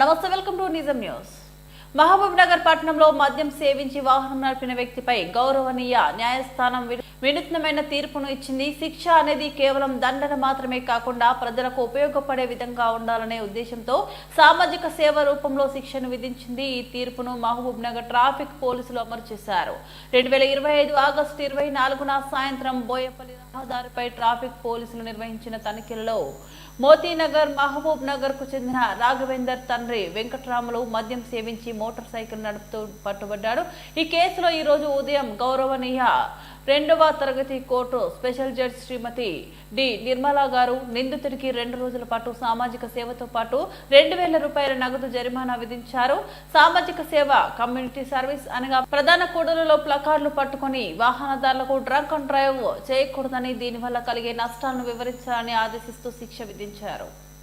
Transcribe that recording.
Namaste, welcome to Nizam News. Mahabub Nagar పట్టణంలో మద్యం సేవించి వాహనం నడిపిన వ్యక్తిపై గౌరవనీయ న్యాయస్థానం వినూత్నమైన తీర్పును ఇచ్చింది. శిక్ష అనేది కేవలం దండన మాత్రమే కాకుండా ప్రజలకు ఉపయోగపడే విధంగా ఉండాలనే ఉద్దేశంతో సామాజిక సేవ రూపంలో శిక్షను విధించింది. ఈ తీర్పును మహబూబ్ నగర్ ట్రాఫిక్ పోలీసులు అమలు చేశారు. రెండు వేల ఇరవై ఐదు ఆగస్టు ఇరవై నాలుగున సాయంత్రం బోయపల్లి రహదారిపై ట్రాఫిక్ పోలీసులు నిర్వహించిన తనిఖీలలో మోతీనగర్ మహబూబ్ నగర్కు చెందిన రాఘవేందర్ తండ్రి వెంకట్రాములు మద్యం సేవించి మోటార్ సైకిల్ నడుపుతూ పట్టుబడ్డాడు. ఈ కేసులో ఈ రోజు ఉదయం గౌరవనీయ రెండవ తరగతి court special judge Shrimati D Nirmala garu నిందితుడికి రెండు రోజుల పాటు సామాజిక సేవతో పాటు రెండు వేల రూపాయల నగదు జరిమానా విధించారు. సామాజిక సేవ కమ్యూనిటీ సర్వీస్ అనగా ప్రధాన కూడలలో ప్లకార్డులు పట్టుకొని వాహనదారులకు డ్రంక్ అండ్ డ్రైవ్ చేయకూడదని దీనివల్ల కలిగే నష్టాలను వివరించాలని ఆదేశిస్తూ శిక్ష విధించారు.